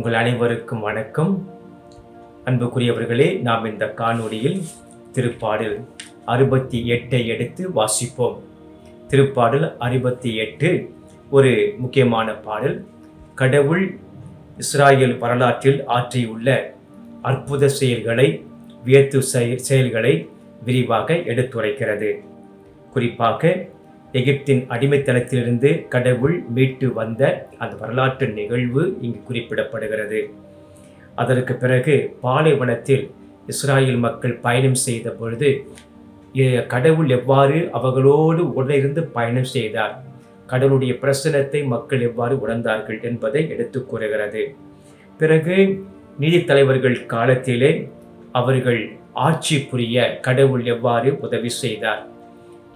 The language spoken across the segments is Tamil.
உங்கள் அனைவருக்கும் வணக்கம். அன்புக்குரியவர்களே நாம் இந்த காணொளியில் திருப்பாடல் அறுபத்தி எட்டை எடுத்து வாசிப்போம். திருப்பாடல் அறுபத்தி எட்டு ஒரு முக்கியமான பாடல். கடவுள் இஸ்ராயல் வரலாற்றில் ஆற்றியுள்ள அற்புத செயல்களை வியத்து செயல்களை விரிவாக எடுத்துரைக்கிறது. குறிப்பாக எகிப்தின் அடிமைத்தனத்திலிருந்து கடவுள் மீட்டு வந்த அந்த வரலாற்று நிகழ்வு இங்கு குறிப்பிடப்படுகிறது. அதற்கு பிறகு பாலைவனத்தில் இஸ்ராயல் மக்கள் பயணம் செய்த பொழுது கடவுள் எவ்வாறு அவர்களோடு உடனிருந்து பயணம் செய்தார்? கடவுளுடைய பிரசனத்தை மக்கள் எவ்வாறு உணர்ந்தார்கள் என்பதை எடுத்து கூறுகிறது. பிறகு நீதித் தலைவர்கள் காலத்திலே அவர்கள் ஆட்சி புரிய கடவுள் எவ்வாறு உதவி செய்தார்?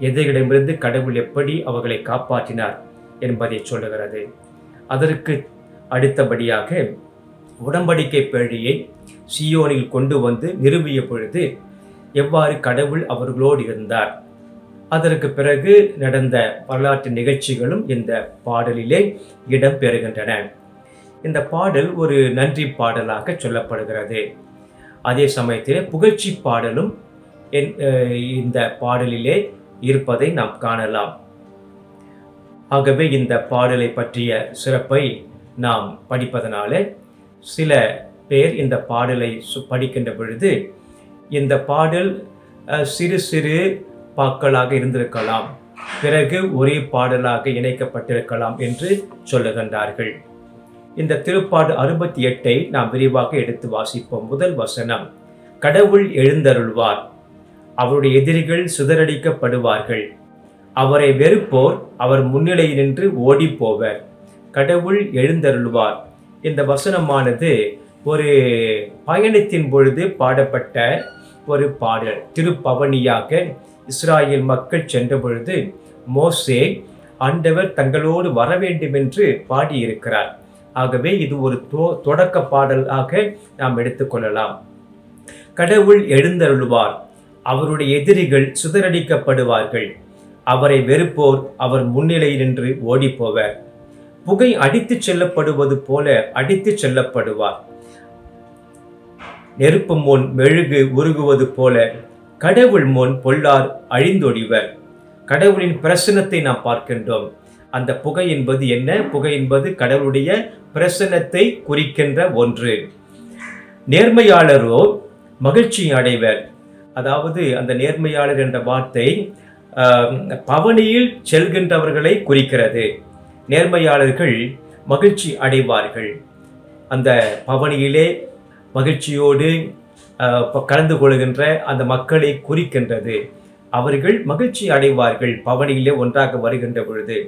எதிரிடமிருந்து கடவுள் எப்படி அவர்களை காப்பாற்றினார் என்பதை சொல்லுகிறது. அதற்கு அடுத்தபடியாக உடம்படிக்கை பேழையை சியோனில் கொண்டு வந்து நிறுவிய பொழுது எவ்வாறு கடவுள் அவர்களோடு இருந்தார்? அதற்கு பிறகு நடந்த வரலாற்று நிகழ்ச்சிகளும் இந்த பாடலிலே இடம்பெறுகின்றன. இந்த பாடல் ஒரு நன்றி பாடலாக சொல்லப்படுகிறது. அதே சமயத்தில் புகழ்ச்சி பாடலும் என்- இந்த பாடலிலே இருப்பதை நாம் காணலாம். ஆகவே இந்த பாடலை பற்றிய சிறப்பை நாம் படிப்பதனால சில பேர் இந்த பாடலை சு- படிக்கின்ற பொழுது இந்த பாடல் சிறு சிறு பாக்களாக இருந்திருக்கலாம். பிறகு ஒரே பாடலாக இணைக்கப்பட்டிருக்கலாம் என்று சொல்லுகின்றார்கள். இந்த திருப்பாடு அறுபத்தி எட்டை நாம் விரிவாக எடுத்து வாசிப்போம். முதல் வசனம் கடவுள் எழுந்தருள்வார். அவருடைய எதிரிகள் சிதறடிக்கப்படுவார்கள். அவரை வெறுப்போர் அவர் முன்னிலையில் நின்று ஓடிப்போவர். கடவுள் எழுந்தருள்வார். இந்த வசனமானது ஒரு பயணத்தின் பொழுது பாடப்பட்ட ஒரு பாடல். திருப்பவனியாக இஸ்ராயேல் மக்கள் சென்ற பொழுது மோசே ஆண்டவர் தங்களோடு வர வேண்டும் என்று பாடியிருக்கிறார். ஆகவே இது ஒரு தொ- தொடக்க பாடலாக நாம் எடுத்துக்கொள்ளலாம். கடவுள் எழுந்தருள்வார். அவருடைய எதிரிகள் சுதறடிக்கப்படுவார்கள். அவரை வெறுப்போர் அவர் முன்னிலையில் நின்று ஓடிப்போவர். புகை அடித்துச் செல்லப்படுவது போல அடித்துச் செல்லப்படுவார். நெருப்பு முன் மெழுகு உருகுவது போல கடவுள் முன் பொல்லார் அழிந்தொழிவர். கடவுளின் பிரசனத்தை நாம் பார்க்கின்றோம். அந்த புகை என்பது என்ன? புகை என்பது கடவுளுடைய பிரசனத்தை குறிக்கின்ற ஒன்று. நேர்மையாளரோ மகிழ்ச்சி அடைவர் அதாவது அந்த நேர்மையாளர் என்ற வார்த்தை பவனியில் செல்கின்றவர்களை குறிக்கிறது. நேர்மையாளர்கள் மகிழ்ச்சி அடைவார்கள். அந்த பவனியிலே மகிழ்ச்சியோடு கலந்து கொள்கின்ற அந்த மக்களை குறிக்கின்றது. அவர்கள் மகிழ்ச்சி அடைவார்கள் பவனியிலே ஒன்றாக வருகின்ற பொழுது.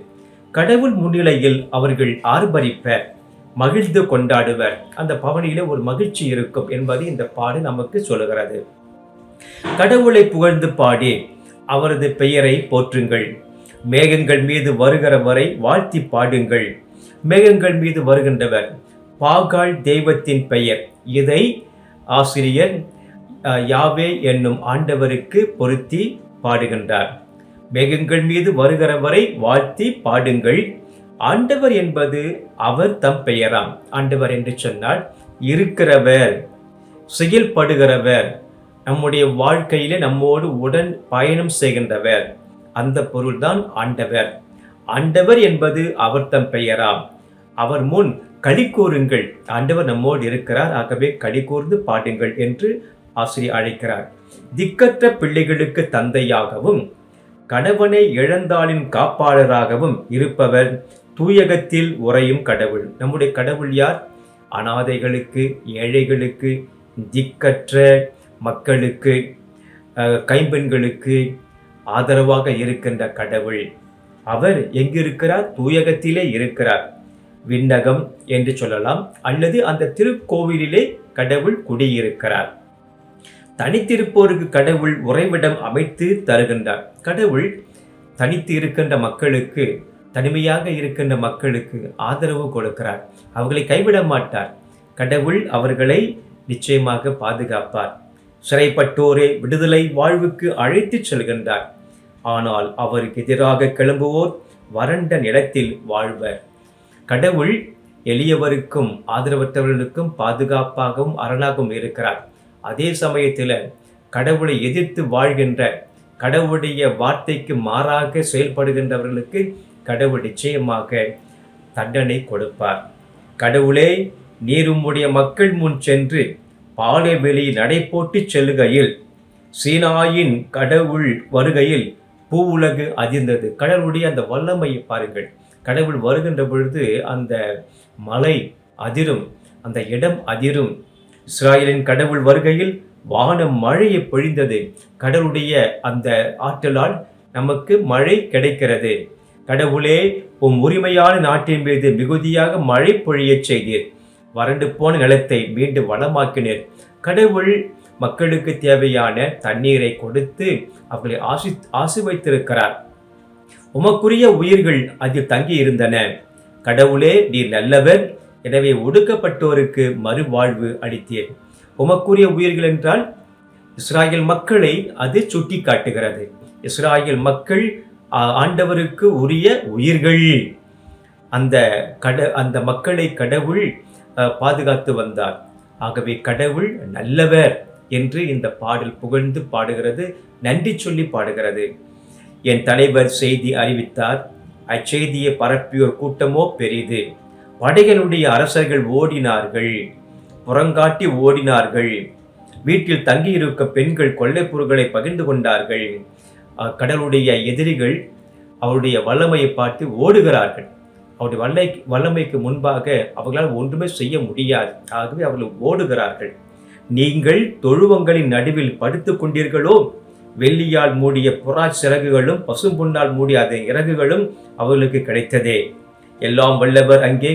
கடவுள் முன்னிலையில் அவர்கள் ஆர்ப்பரிப்பர் மகிழ்ந்து கொண்டாடுவர். அந்த பவனியிலே ஒரு மகிழ்ச்சி இருக்கும் என்பது இந்த பாடு நமக்கு சொல்லுகிறது. கடவுளை புகழ்ந்து பாடி அவரது பெயரை போற்றுங்கள். மேகங்கள் மீது வருகிற வரை வாழ்த்தி பாடுங்கள். மேகங்கள் மீது வருகின்றவர் பாகால் தெய்வத்தின் பெயர். இதை ஆசிரியர் யாவே என்னும் ஆண்டவருக்கு பொருத்தி பாடுகின்றார். மேகங்கள் மீது வருகிற வரை வாழ்த்தி பாடுங்கள். ஆண்டவர் என்பது அவர் தம் பெயராம். ஆண்டவர் என்று சொன்னால் இருக்கிறவர் செயல்படுகிறவர் நம்முடைய வாழ்க்கையிலே நம்மோடு உடன் பயணம் செய்கின்றவர். அந்த பொருள்தான் ஆண்டவர். ஆண்டவர் என்பது அவர் தம் பெயராம். அவர் முன் களி கூறுங்கள். ஆண்டவர் நம்மோடு இருக்கிறார். ஆகவே களி கூர்ந்து பாடுங்கள் என்று ஆசிரியர் அழைக்கிறார். திக்கற்ற பிள்ளைகளுக்கு தந்தையாகவும் கணவனை இழந்தாளின் காப்பாளராகவும் இருப்பவர் தூயகத்தில் உறையும் கடவுள். நம்முடைய கடவுள் யார்? அனாதைகளுக்கு ஏழைகளுக்கு திக்கற்ற மக்களுக்கு கைம்பெண்களுக்கு ஆதரவாக இருக்கின்ற கடவுள். அவர் எங்கிருக்கிறார்? தூயகத்திலே இருக்கிறார். விண்ணகம் என்று சொல்லலாம். அல்லது அந்த திருக்கோவிலிலே கடவுள் குடியிருக்கிறார். தனித்திருப்போருக்கு கடவுள் உறைவிடம் அமைத்து தருகின்றார். கடவுள் தனித்து இருக்கின்ற மக்களுக்கு தனிமையாக இருக்கின்ற மக்களுக்கு ஆதரவு கொடுக்கிறார். அவர்களை கைவிட மாட்டார். கடவுள் அவர்களை நிச்சயமாக பாதுகாப்பார். சிறைப்பட்டோரை விடுதலை வாழ்வுக்கு அழைத்துச் செல்கின்றார். ஆனால் அவருக்கு எதிராக கிளம்புவோர் வறண்ட நிலத்தில் வாழ்வர். கடவுள் எளியவருக்கும் ஆதரவற்றவர்களுக்கும் பாதுகாப்பாகவும் அரணாகவும் இருக்கிறார். அதே சமயத்தில் கடவுளை எதிர்த்து வாழ்கின்ற கடவுளுடைய வார்த்தைக்கு மாறாக செயல்படுகின்றவர்களுக்கு கடவுள் நிச்சயமாக தண்டனை கொடுப்பார். கடவுளே நீர் உம்முடைய மக்கள் முன் சென்று பாலைவெளி நடைபோட்டு செல்லுகையில் சீனாயின் கடவுள் வருகையில் பூ உலகு அதிர்ந்தது. கடவுளுடைய அந்த வல்லமையை பாருங்கள். கடவுள் வருகின்ற பொழுது அந்த மலை அதிரும் அந்த இடம் அதிரும். இஸ்ராயலின் கடவுள் வருகையில் வானம் மழையை பொழிந்தது. கடவுளுடைய அந்த ஆற்றலால் நமக்கு மழை கிடைக்கிறது. கடவுளே உம் உரிமையான நாட்டின் மீது மிகுதியாக மழை பொழியச் செய்தீர். வறண்டு போன நிலத்தை மீண்டும் வளமாக்கினர். கடவுள் மக்களுக்கு தேவையான தண்ணீரை கொடுத்து அவர்களை ஆசி ஆசி வைத்திருக்கிறார் உமக்குரிய உயிர்கள் அதில் தங்கி இருந்தன கடவுளே நீர் நல்லவர். எனவே ஒடுக்கப்பட்டோருக்கு மறுவாழ்வு அளித்தீர். உமக்குரிய உயிர்கள் என்றால் இஸ்ராயல் மக்களை அது சுட்டி காட்டுகிறது இஸ்ராயல் மக்கள் ஆண்டவருக்கு உரிய உயிர்கள். அந்த கட அந்த மக்களை கடவுள் பாதுகாத்து வந்தார். ஆகவே கடவுள் நல்லவர் என்று இந்த பாடல் புகழ்ந்து பாடுகிறது நன்றி சொல்லி பாடுகிறது. என் தலைவர் செய்தி அறிவித்தார் அச்செய்தியை பரப்பியோர் கூட்டமோ பெரிது. படைகளுடைய அரசர்கள் ஓடினார்கள் புறங்காட்டி ஓடினார்கள். வீட்டில் தங்கியிருக்க பெண்கள் கொள்ளைப் பொருட்களை பகிர்ந்து கொண்டார்கள். கடலுடைய கடவுளுடைய எதிரிகள் அவருடைய வல்லமையை பார்த்து ஓடுகிறார்கள். அவருடைய வல்லை வல்லமைக்கு முன்பாக அவர்களால் ஒன்றுமே செய்ய முடியாது. ஆகவே அவர்கள் ஓடுகிறார்கள். நீங்கள் தொழுவங்களின் நடுவில் படுத்து கொண்டீர்களோ? வெள்ளியால் மூடிய புறா சிறகுகளும் பசும்புண்ணால் மூடிய அதன் இறகுகளும் அவர்களுக்கு கிடைத்ததே. எல்லாம் வல்லவர் அங்கே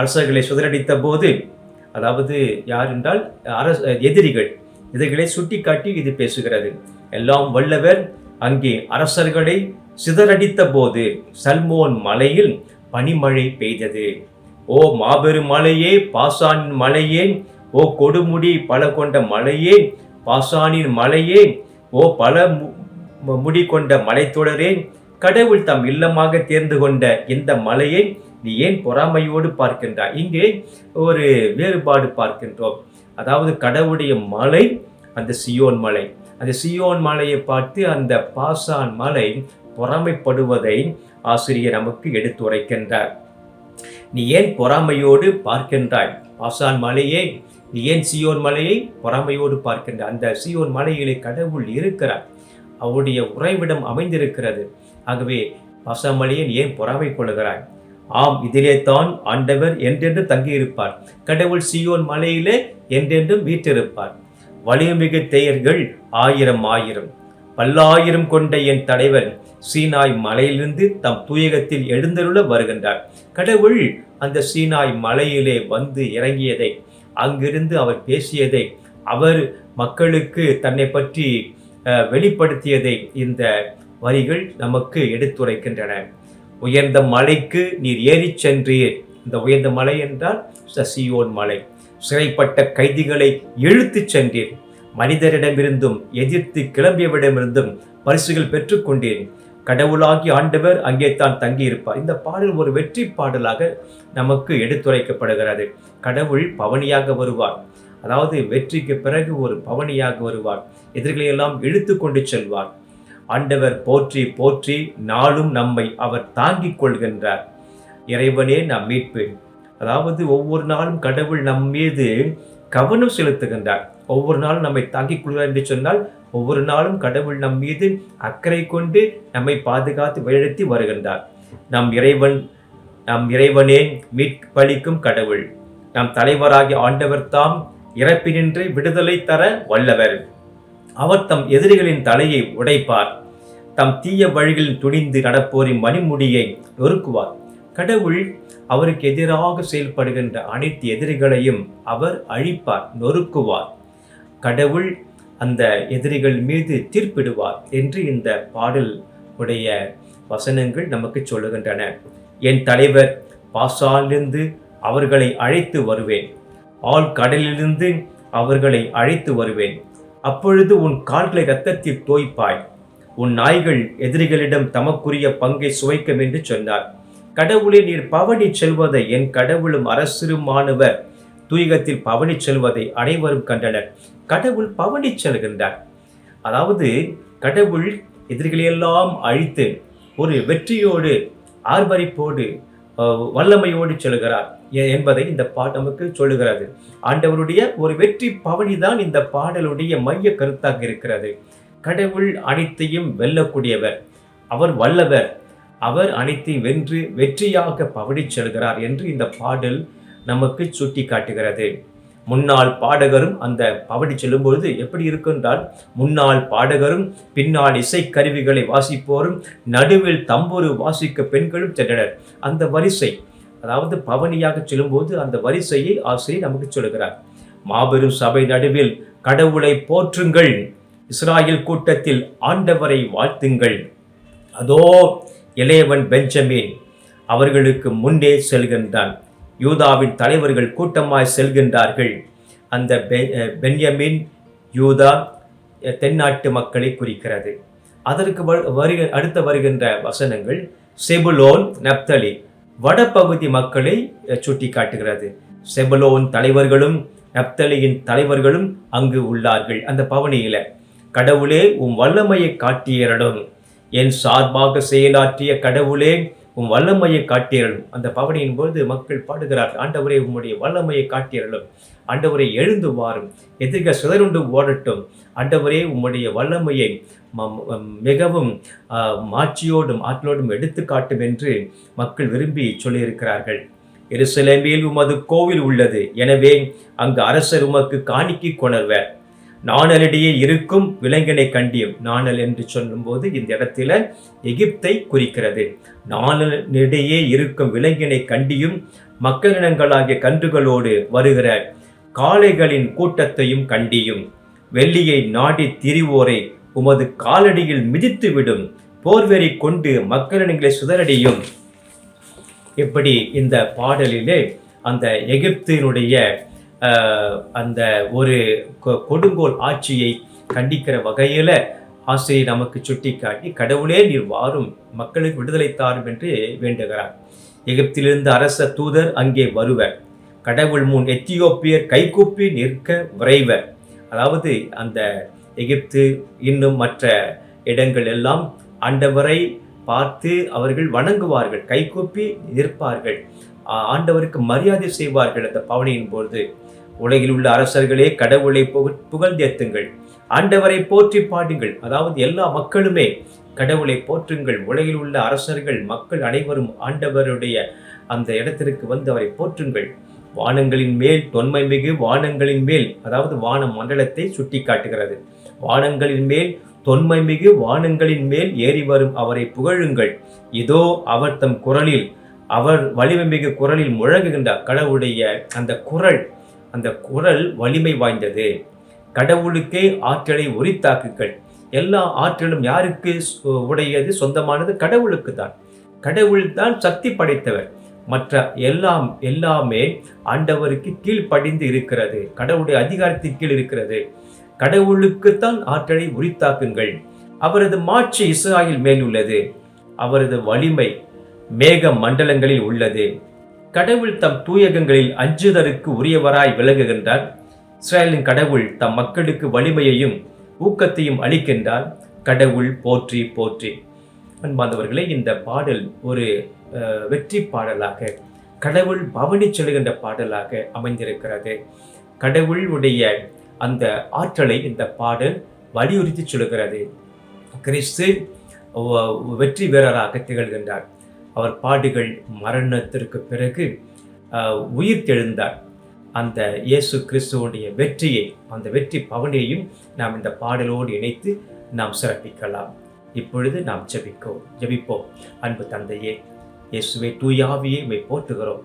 அரசர்களை சுதறடித்த போது அதாவது யார் என்றால் அரச எதிரிகள் எதிரிகளை சுட்டிக்காட்டி இது பேசுகிறது. எல்லாம் வல்லவர் அங்கே அரசர்களை சிதறடித்த போது சல்மோன் மலையில் பனிமழை பெய்தது. ஓ மாபெரும் மலையே பாசானின் மலையே ஓ கொடுமுடி பல கொண்ட மலையே பாசானின் மலையே ஓ பல மு- முடி கொண்ட மலைத்தொடரே கடவுள் தம் இல்லமாக தேர்ந்து கொண்ட இந்த மலையை நீ ஏன் பொறாமையோடு பார்க்கின்றாய்? இங்கே ஒரு வேறுபாடு பார்க்கின்றோம். அதாவது கடவுளுடைய மலை அந்த சியோன் மலை. அந்த சியோன் மலையை பார்த்து அந்த பாசான் மலை பொறாமைப்படுவதை ஆசிரியர் நமக்கு எடுத்துரைக்கின்றார். நீ ஏன் பொறாமையோடு பார்க்கின்றாய்? பாசான் மலையே நீ ஏன் சியோன் மலையை பொறாமையோடு பார்க்கின்றாய்? அந்த சியோன் மலையிலே கடவுள் இருக்கிறார். அவருடைய உறைவிடம் அமைந்திருக்கிறது. ஆகவே பாசான் மலையை நீ ஏன் கொள்கிறாய்? ஆம் இதிலே தான் ஆண்டவர் என்றென்று தங்கியிருப்பார். கடவுள் சியோன் மலையிலே என்றென்றும் வீற்றிருப்பார். வலிமைமிகு தேயர்கள் ஆயிரம் ஆயிரம். பல்லாயிரம் கொண்ட என் தலைவன் சீனாய் மலையிலிருந்து தம் தூயகத்தில் எழுந்தருள வருகின்றார். கடவுள் அந்த சீனாய் மலையிலே வந்து இறங்கியதை அங்கிருந்து அவர் பேசியதை அவர் மக்களுக்கு தன்னை பற்றி வெளிப்படுத்தியதை இந்த வரிகள் நமக்கு எடுத்துரைக்கின்றன. உயர்ந்த மலைக்கு நீர் ஏறிச் சென்றீர். இந்த உயர்ந்த மலை என்றால் சசியோன் மலை. சிறைப்பட்ட கைதிகளை இழுத்துச் சென்றீர். மனிதரிடமிருந்தும் எதிர்த்து கிளம்பியவரிடமிருந்தும் பரிசுகள் பெற்றுக்கொண்டேன் கடவுளாகி ஆண்டவர் அங்கே தான் தங்கியிருப்பார். இந்த பாடல் ஒரு வெற்றி பாடலாக நமக்கு எடுத்துரைக்கப்படுகிறது. கடவுள் பவனியாக வருவார். அதாவது வெற்றிக்கு பிறகு ஒரு பவனியாக வருவார். எதிர்களை எல்லாம் இழுத்து கொண்டு செல்வார். ஆண்டவர் போற்றி போற்றி நாளும் நம்மை அவர் தாங்கிக் கொள்கின்றார். இறைவனே நம் மீட்பு அதாவது ஒவ்வொரு நாளும் கடவுள் நம் மீது கவனம் செலுத்துகின்றார். ஒவ்வொரு நாளும் நம்மை தாங்கிக் கொள்கிறார் என்று சொன்னால் ஒவ்வொரு நாளும் கடவுள் நம் மீது அக்கறை கொண்டு நம்மை பாதுகாத்து வழிநடத்தி வருகின்றார். நம் இறைவன் நம் இறைவனே மீட்பளிக்கும் கடவுள். நம் தலைவராகிய ஆண்டவர் தாம் இறப்பினின்றி விடுதலை தர வல்லவர். அவர் தம் எதிரிகளின் தலையை உடைப்பார். தம் தீய வழிகளில் துணிந்து நடப்போரின் மணிமுடியை நொறுக்குவார். கடவுள் அவருக்கு எதிராக செயல்படுகின்ற அனைத்து எதிரிகளையும் அவர் அழிப்பார் நொறுக்குவார். கடவுள் அந்த எதிரிகள் மீது தீர்ப்பிடுவார் என்று இந்த பாடல் உடைய வசனங்கள் நமக்கு சொல்லுகின்றன. என் தலைவர் பாசாலிருந்து அவர்களை அழைத்து வருவேன். ஆள் கடலிலிருந்து அவர்களை அழைத்து வருவேன். அப்பொழுது உன் கால்களை இரத்தத்தில் தோய்ப்பாய். உன் நாய்கள் எதிரிகளிடம் தமக்குரிய பங்கை சுவைக்கும் என்று சொன்னார். கடவுளே நீர் பவனி செல்வதை என் கடவுளும் அரசருமானவர் தூயகத்தில் பவனி செல்வதை அனைவரும் கண்டனர். கடவுள் பவனி செல்கின்றார். அதாவது கடவுள் எதிரிகளையெல்லாம் அழித்து ஒரு வெற்றியோடு ஆர்ப்பரிப்போடு வல்லமையோடு செல்கிறார் என்பதை இந்த பாட்டு நமக்கு சொல்லுகிறது. ஆண்டவருடைய ஒரு வெற்றி பவனி தான் இந்த பாடலுடைய மைய கருத்தாக இருக்கிறது. கடவுள் அனைத்தையும் வெல்லக்கூடியவர். அவர் வல்லவர். அவர் அனைத்தையும் வென்று வெற்றியாக பவனி செல்கிறார் என்று இந்த பாடல் நமக்கு சுட்டி காட்டுகிறது முன்னாள் பாடகரும் அந்த பவனி செல்லும்பொழுது எப்படி இருக்குன்றால் முன்னாள் பாடகரும் பின்னால் இசைக்கருவிகளை வாசிப்போரும் நடுவில் தம்பொரு வாசிக்க பெண்களும் சென்றனர். அந்த வரிசை அதாவது பவனியாக செல்லும்போது அந்த வரிசையை ஆசிரியர் நமக்கு சொல்கிறார் மாபெரும் சபை நடுவில் கடவுளை போற்றுங்கள் இஸ்ராயல் கூட்டத்தில் ஆண்டவரை வாழ்த்துங்கள். அதோ இளையவன் பெஞ்சமின் அவர்களுக்கு முன்னே செல்கின்றான். யூதாவின் தலைவர்கள் கூட்டமாய் செல்கின்றார்கள். அந்த பெ- பென்யமின் யூதா தென்னாட்டு மக்களை குறிக்கிறது. அதற்கு வருக அடுத்த வருகின்ற வசனங்கள் செபுலோன் நப்தலி வடபகுதி மக்களை சுட்டி காட்டுகிறது செபுலோன் தலைவர்களும் நப்தலியின் தலைவர்களும் அங்கு உள்ளார்கள். அந்த பவனியில கடவுளே உம் வல்லமையை காட்டியரடும் என் சார்பாக செயலாற்றிய கடவுளே உன் வல்லமையை காட்டியரலும் அந்த பவனியின் பொழுது மக்கள் பாடுகிறார்கள் ஆண்டவரே உம்முடைய வல்லமையை காட்டியரலும் ஆண்டவரை எழுந்து வாரும். எதிர்க சுதருண்டு ஓடட்டும். ஆண்டவரே உம்முடைய வல்லமையை மிகவும் மாட்சியோடும் ஆற்றலோடும் எடுத்து காட்டும் என்று மக்கள் விரும்பி சொல்லியிருக்கிறார்கள். எருசலேமில் உமது கோவில் உள்ளது. எனவே அங்கு அரசர் உமக்கு காணிக்கை கொணர்வர். நாணலிடையே இருக்கும் விலங்கினை கண்டியும். நாணல் என்று சொல்லும்போது இந்த இடத்துல எகிப்தை குறிக்கிறது. நாணலிடையே இருக்கும் விலங்கினை கண்டியும் மக்களினங்களாகிய கன்றுகளோடு வருகிற காளைகளின் கூட்டத்தையும் கண்டியும். வெள்ளியை நாடி திரிவோரை உமது காலடியில் மிதித்துவிடும். போர்வெறி கொண்டு மக்களினங்களை சுதறடியும் இப்படி இந்த பாடலிலே அந்த எகிப்தினுடைய அந்த ஒரு கொ- கொடுங்கோல் ஆட்சியை கண்டிக்கிற வகையில் ஆசையை நமக்கு சுட்டிக்காட்டி கடவுளே நீர் வாரும் மக்களுக்கு விடுதலை தாரும் என்று வேண்டுகிறார். எகிப்திலிருந்து அரச தூதர் அங்கே வருவர். கடவுள் முன் எத்தியோப்பியர் கைகூப்பி நிற்க விரைவர். அதாவது அந்த எகிப்து இன்னும் மற்ற இடங்கள் எல்லாம் ஆண்டவரை பார்த்து அவர்கள் வணங்குவார்கள் கைகூப்பி நிற்பார்கள். ஆண்டவருக்கு மரியாதை செய்வார்கள் அந்த பவனியின் பொழுது உலகில் உள்ள அரசர்களே கடவுளை புகழ் புகழ்ந்தேத்துங்கள். ஆண்டவரை போற்றி பாடுங்கள். அதாவது எல்லா மக்களுமே கடவுளை போற்றுங்கள். உலகில் உள்ள அரசர்கள் மக்கள் அனைவரும் ஆண்டவருடைய அந்த இடத்திற்கு வந்து அவரை போற்றுங்கள். வானங்களின் மேல் தொன்மை மிகு வானங்களின் மேல் அதாவது வான மண்டலத்தை சுட்டி காட்டுகிறது வானங்களின் மேல் தொன்மை மிகு வானங்களின் மேல் ஏறி வரும் அவரை புகழுங்கள். இதோ அவர் தம் குரலில் அவர் வலிமை மிகு குரலில் முழங்குகின்றார். கடவுளுடைய அந்த குரல் அந்த குரல் வலிமை வாய்ந்தது. கடவுளுக்கே ஆற்றலை உரித்தாக்குங்கள். எல்லா ஆற்றலும் யாருக்கு சு- உடையது? சொந்தமானது கடவுளுக்கு தான் கடவுள் தான் சக்தி படைத்தவர். மற்ற எல்லாம் எல்லாமே ஆண்டவருக்கு கீழ்ப்படிந்து இருக்கிறது. கடவுளுடைய அதிகாரத்தின் கீழ் இருக்கிறது. கடவுளுக்குத்தான் ஆற்றலை உரித்தாக்குங்கள். அவரது மாட்சி இஸ்ராயில் மேல் உள்ளது அவரது வலிமை மேக மண்டலங்களில் உள்ளது. கடவுள் தம் தூயகங்களில் அஞ்சுதருக்கு உரியவராய் விளங்குகின்றார். இஸ்ராயலின் கடவுள் தம் மக்களுக்கு வலிமையையும் ஊக்கத்தையும் அளிக்கின்றார். கடவுள் போற்றி போற்றி. அன்பாந்தவர்களே இந்த பாடல் ஒரு வெற்றி பாடலாக கடவுள் பவனி செல்கின்ற பாடலாக அமைந்திருக்கிறது. கடவுளுடைய அந்த ஆற்றலை இந்த பாடல் வலியுறுத்தி சொல்கிறது கிறிஸ்து வெற்றி வீரராக திகழ்கின்றார். அவர் பாடுகள் மரணத்திற்கு பிறகு உயிர் தெழுந்தார். அந்த இயேசு கிறிஸ்துவனுடைய வெற்றியை அந்த வெற்றி பவனியையும் நாம் இந்த பாடலோடு இணைத்து நாம் சிறப்பிக்கலாம். இப்பொழுது நாம் ஜபிக்கோம். ஜெபிப்போம். அன்பு தந்தையே இயேசுவை தூயாவியே மை போற்றுகிறோம்.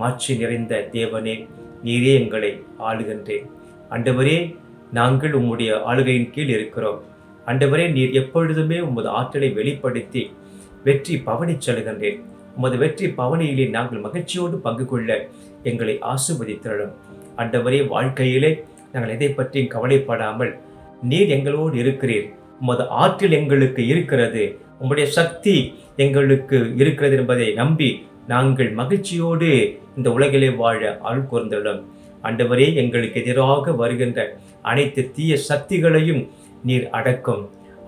மாட்சி நிறைந்த தேவனே நீரே எங்களை ஆளுகின்றேன். அண்டவரே நாங்கள் உம்முடைய ஆளுகையின் கீழ் இருக்கிறோம். அண்டவரே நீர் எப்பொழுதுமே உமது ஆற்றலை வெளிப்படுத்தி வெற்றி பவனி செல்கின்றேன் உமது வெற்றி பவனியிலே நாங்கள் மகிழ்ச்சியோடு பங்கு கொள்ள எங்களை ஆசிர்வதித்திரளும். அண்டவரே வாழ்க்கையிலே நாங்கள் எதை பற்றியும் கவலைப்படாமல் நீர் எங்களோடு இருக்கிறீர். உமது ஆற்றில் எங்களுக்கு இருக்கிறது. உம்முடைய சக்தி எங்களுக்கு இருக்கிறது என்பதை நம்பி நாங்கள் மகிழ்ச்சியோடு இந்த உலகிலே வாழ அருள் கூர்ந்துள்ளோம் அண்டவரே எங்களுக்கு எதிராக வருகின்ற அனைத்து தீய சக்திகளையும் நீர் அடக்கும்.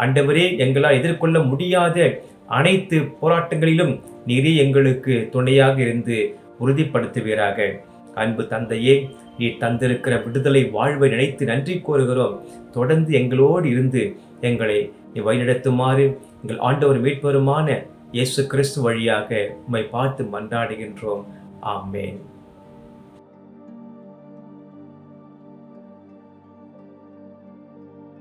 அண்டவரே எங்களால் எதிர்கொள்ள முடியாத அனைத்து போராட்டங்களிலும் நீரே எங்களுக்கு துணையாக இருந்து உறுதிப்படுத்துவீராக. அன்பு தந்தையே நீ தந்திருக்கிற விடுதலை வாழ்வை நினைத்து நன்றி கூறுகிறோம். தொடர்ந்து எங்களோடு இருந்து எங்களை நீ வழிநடத்துமாறு எங்கள் ஆண்டவர் மீட்பருமான இயேசு கிறிஸ்து வழியாக உம்மை பார்த்து மன்றாடுகின்றோம். ஆமேன்.